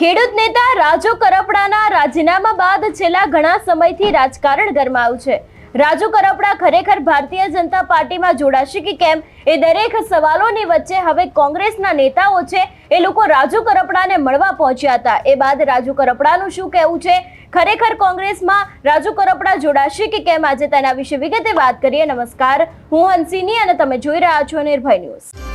ખેડૂત નેતા રાજુ કરપડાના રાજીનામા બાદ છેલ્લા ઘણા સમયથી રાજકારણ ગરમાયું છે. રાજુ કરપડા ખરેખર ભારતીય જનતા પાર્ટીમાં જોડાશે કે કેમ? એ દરેક સવાલોની વચ્ચે હવે કોંગ્રેસના નેતાઓ છે એ લોકો રાજુ કરપડાને મળવા પહોંચ્યા હતા. એ બાદ રાજુ કરપડાનું શું કહેવું છે? ખરેખર કોંગ્રેસમાં રાજુ કરપડા જોડાશે કે કેમ? આજે તેના વિશે વિગતે વાત કરીએ. નમસ્કાર. હું હંસિની અને તમે જોઈ રહ્યા છો નિર્ભય ન્યૂઝ.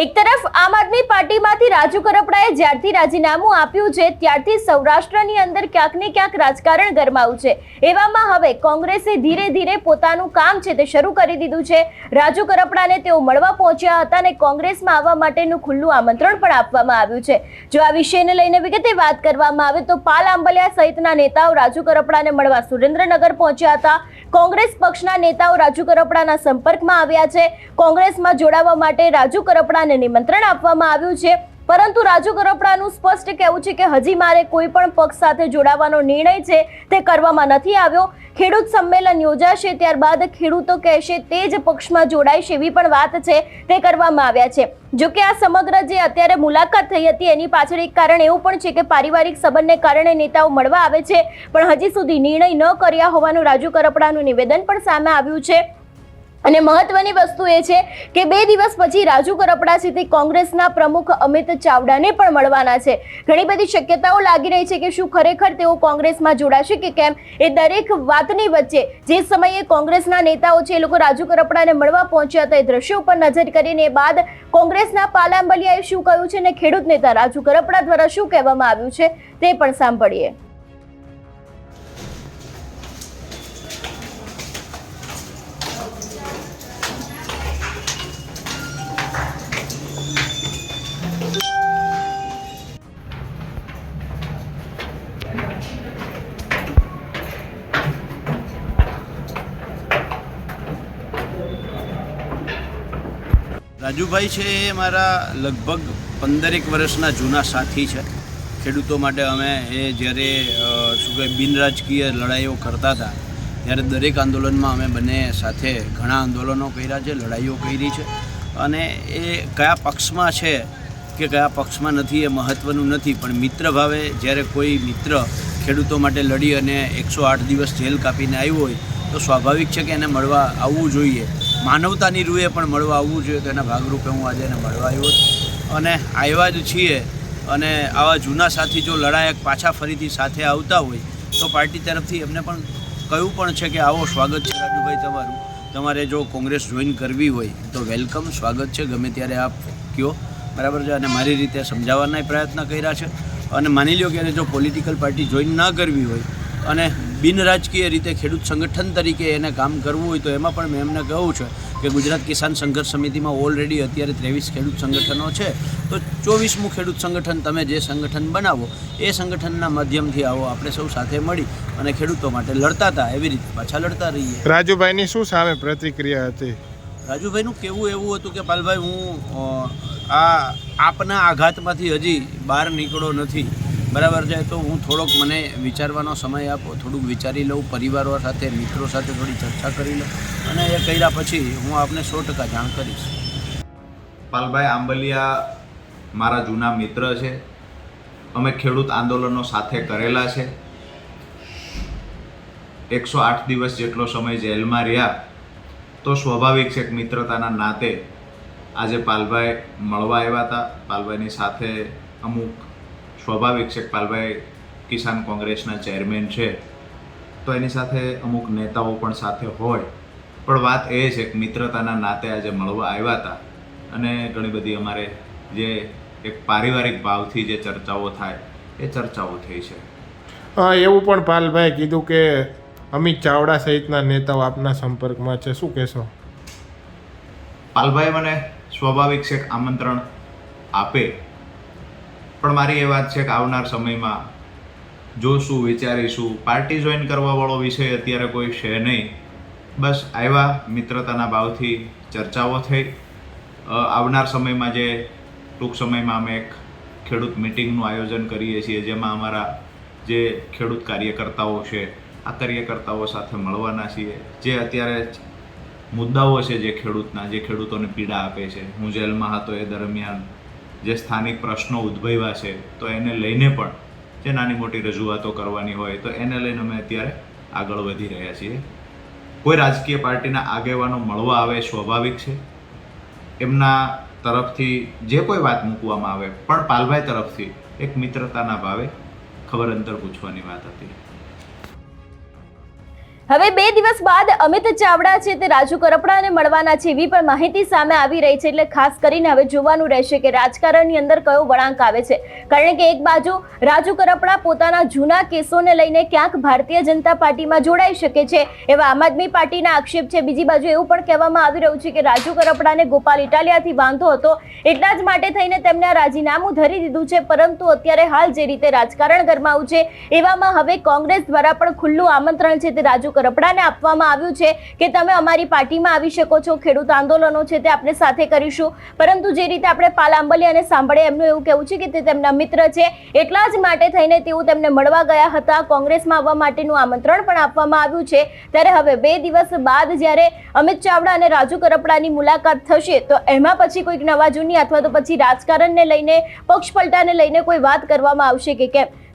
એક તરફ આમ આદમી પાર્ટીમાંથી રાજુ કરપડાએ જ્યારથી રાજીનામું આપ્યું છે, ત્યારથી સૌરાષ્ટ્રની અંદર ક્યાંક ને ક્યાંક રાજકારણ ગરમાયું છે. એવામાં હવે કોંગ્રેસે ધીરે ધીરે પોતાનું કામ છે તે શરૂ કરી દીધું છે. રાજુ કરપડાને તેઓ મળવા પહોંચ્યા હતા અને કોંગ્રેસમાં આવવા માટેનું ખુલ્લું આમંત્રણ પણ આપવામાં આવ્યું છે. જો આ વિષયને લઈને વિગતે વાત કરવામાં આવે તો પાલ આંબલિયા સહિતના નેતાઓ રાજુ કરપડાને મળવા સુરેન્દ્રનગર પહોંચ્યા હતા. કોંગ્રેસ પક્ષના નેતાઓ રાજુ કરપડાના સંપર્કમાં આવ્યા છે. કોંગ્રેસમાં જોડાવા માટે રાજુ કરપડાને નિમંત્રણ આપવામાં આવ્યું છે. પરંતુ રાજુ કરપડાનું સ્પષ્ટ કહેવું છે કે હજી મારે કોઈ પણ પક્ષ સાથે જોડાવાનો નિર્ણય છે તે કરવામાં નથી આવ્યો. ખેડૂત સંમેલન યોજાશે ત્યારબાદ ખેડૂતો કહેશે તે જ પક્ષમાં જોડાઈશ એવી પણ વાત છે તે કરવામાં આવ્યા છે. જો કે આ સમગ્ર જે અત્યારે મુલાકાત થઈ હતી એની પાછળ એક કારણ એવું પણ છે કે પારિવારિક સંબંધને કારણે નેતાઓ મળવા આવે છે. પણ હજી સુધી નિર્ણય ન કર્યા હોવાનું રાજુ કરપડાનું નિવેદન પણ સામે આવ્યું છે. અને મહત્વની વસ્તુ એ છે કે બે દિવસ પછી રાજુ કરપડા સીધી કોંગ્રેસના પ્રમુખ અમિત ચાવડાને પણ મળવાના છે. ઘણી બધી શક્યતાઓ લાગી રહી છે કે શું ખરેખર તેઓ કોંગ્રેસમાં જોડાશે કે કેમ? એ દરેક વાતની વચ્ચે જે સમયે કોંગ્રેસના નેતાઓ છે એ લોકો રાજુ કરપડાને મળવા પહોંચ્યા હતા એ દ્રશ્યો ઉપર નજર કરીને બાદ કોંગ્રેસના પાલાંબલિયાએ શું કહ્યું છે અને ખેડૂત નેતા રાજુ કરપડા દ્વારા શું કહેવામાં આવ્યું છે તે પણ સાંભળીએ. રાજુભાઈ છે એ મારા લગભગ પંદરેક વર્ષના જૂના સાથી છે. ખેડૂતો માટે અમે એ જ્યારે શું કહે બિનરાજકીય લડાઈઓ કરતા હતા, ત્યારે દરેક આંદોલનમાં અમે બંને સાથે ઘણા આંદોલનો કર્યા છે, લડાઈઓ કરી છે. અને એ કયા પક્ષમાં છે કે કયા પક્ષમાં નથી એ મહત્ત્વનું નથી, પણ મિત્ર ભાવે જ્યારે કોઈ મિત્ર ખેડૂતો માટે લડી અને એકસો આઠ દિવસ જેલ કાપીને આવ્યો હોય, તો સ્વાભાવિક છે કે એને મળવા આવવું જોઈએ. માનવતાની રૂએ પણ મળવા આવવું જોઈએ તો એના ભાગરૂપે હું આજે એને મળવા આવ્યો છું. અને આવ્યા જ છીએ અને આવા જૂના સાથી જો લડાયક પાછા ફરીથી સાથે આવતા હોય તો પાર્ટી તરફથી એમને પણ કહ્યું પણ છે કે આવો સ્વાગત છે રાજુભાઈ તમારું. તમારે જો કોંગ્રેસ જોઈન કરવી હોય તો વેલકમ, સ્વાગત છે, ગમે ત્યારે આપ કયો. બરાબર છે? અને મારી રીતે સમજાવવાના પ્રયત્ન કર્યા છે. અને માની લો કે જો પોલિટિકલ પાર્ટી જોઈન ના કરવી હોય અને બિનરાજકીય રીતે ખેડૂત સંગઠન તરીકે એને કામ કરવું હોય તો એમાં પણ મેં એમને કહું છે કે ગુજરાત કિસાન સંઘર્ષ સમિતિમાં ઓલરેડી અત્યારે ત્રેવીસ ખેડૂત સંગઠનો છે. તો ચોવીસમું ખેડૂત સંગઠન તમે જે સંગઠન બનાવો એ સંગઠનના માધ્યમથી આવો આપણે સૌ સાથે મળી અને ખેડૂતો માટે લડતા હતા એવી રીતે પાછા લડતા રહીએ. રાજુભાઈની શું સામે પ્રતિક્રિયા હતી? રાજુભાઈનું કેવું એવું હતું કે પાલભાઈ હું આ આપના આઘાતમાંથી હજી બહાર નીકળો નથી. બરાબર છે, તો હું થોડોક મને વિચારવાનો સમય આપો, થોડુંક વિચારી લઉં, પરિવારો સાથે, મિત્રો સાથે થોડી ચર્ચા કરી લઉં અને એ કર્યા પછી હું આપને સો ટકા જાણ કરીશ. પાલભાઈ આંબલિયા મારા જૂના મિત્ર છે. અમે ખેડૂત આંદોલનો સાથે કરેલા છે. એકસો આઠ દિવસ જેટલો સમય જેલમાં રહ્યા, તો સ્વાભાવિક છે કે મિત્રતાના નાતે આજે પાલભાઈ મળવા આવ્યા હતા. પાલભાઈની સાથે અમુક સ્વાભાવિક છે પાલભાઈ કિસાન કોંગ્રેસના ચેરમેન છે તો એની સાથે અમુક નેતાઓ પણ સાથે હોય. પણ વાત એ છે કે મિત્રતાના નાતે આજે મળવા આવ્યા હતા. અને ઘણી બધી અમારે જે એક પારિવારિક ભાવથી જે ચર્ચાઓ થાય એ ચર્ચાઓ થઈ છે. એવું પણ પાલભાઈ કીધું કે અમિત ચાવડા સહિતના નેતાઓ આપના સંપર્કમાં છે. શું કહેશો? પાલભાઈ મને સ્વાભાવિક છે આમંત્રણ આપે. પણ મારી એ વાત છે કે આવનાર સમયમાં જોશું વિચારીશું પાર્ટી જોઈન કરવાવાળો વિષય અત્યારે કોઈ છે નહીં. બસ આવ્યા, મિત્રતાના ભાવથી ચર્ચાઓ થઈ. આવનાર સમયમાં જે ટૂંક સમયમાં અમે એક ખેડૂત મિટિંગનું આયોજન કરીએ છીએ, જેમાં અમારા જે ખેડૂત કાર્યકર્તાઓ છે, આ કાર્યકર્તાઓ સાથે મળવાના છીએ. જે અત્યારે મુદ્દાઓ છે જે ખેડૂતના, જે ખેડૂતોને પીડા આપે છે. હું જેલમાં હતો એ દરમિયાન જે સ્થાનિક પ્રશ્નો ઉદ્ભવ્યા છે, તો એને લઈને પણ જે નાની મોટી રજૂઆતો કરવાની હોય, તો એને લઈને અમે અત્યારે આગળ વધી રહ્યા છીએ. કોઈ રાજકીય પાર્ટીના આગેવાનો મળવા આવે સ્વાભાવિક છે. એમના તરફથી જે કોઈ વાત મૂકવામાં આવે, પણ પાલભાઈ તરફથી એક મિત્રતાના ભાવે ખબર અંતર પૂછવાની વાત હતી. હવે બે દિવસ બાદ અમિત ચાવડા છે તે રાજુ કરપડાને મળવાના છે એવી પણ માહિતી સામે આવી રહી છે એટલે ખાસ કરીને હવે જોવાનું રહેશે કે રાજકારણની અંદર કયો વળાંક આવે છે. કારણ કે એક બાજુ રાજુ કરપડા પોતાના જૂના કેસોને લઈને ક્યાંક ભારતીય જનતા પાર્ટીમાં જોડાઈ શકે છે એવા આમ આદમી પાર્ટીના આક્ષેપ છે. બીજી બાજુ એવું પણ કહેવામાં આવી રહ્યું છે કે રાજુ કરપડાને ગોપાલ ઇટાલિયાથી બાંધો હતો એટલા જ માટે થઈને તેમને આ રાજીનામું ધરી દીધું છે. પરંતુ અત્યારે હાલ જે રીતે રાજકારણ ગરમાવું છે એવામાં હવે કોંગ્રેસ દ્વારા પણ ખુલ્લું આમંત્રણ છે તે રાજુ કરપડાને આપવામાં આવ્યું છે કે તમે અમારી પાર્ટીમાં આવી શકો છો, ખેડૂત આંદોલનો છે તે આપણે સાથે કરીશું. પરંતુ જે રીતે આપણે પાલ આંબલિયાને સાંભળે એમનું એવું કહેવું છે કે તે તેમના મિત્ર છે, એટલા જ માટે થઈને તેઓ તેમને મળવા ગયા હતા. કોંગ્રેસમાં આવવા માટેનું આમંત્રણ પણ આપવામાં આવ્યું છે. ત્યારે હવે બે દિવસ બાદ જ્યારે અમિત ચાવડા અને રાજુ કરપડાની મુલાકાત થશે, તો એમાં પછી કોઈક નવા જૂની અથવા તો પછી રાજકારણને લઈને, પક્ષ પલટાને લઈને કોઈ વાત કરવામાં આવશે કે કેમ?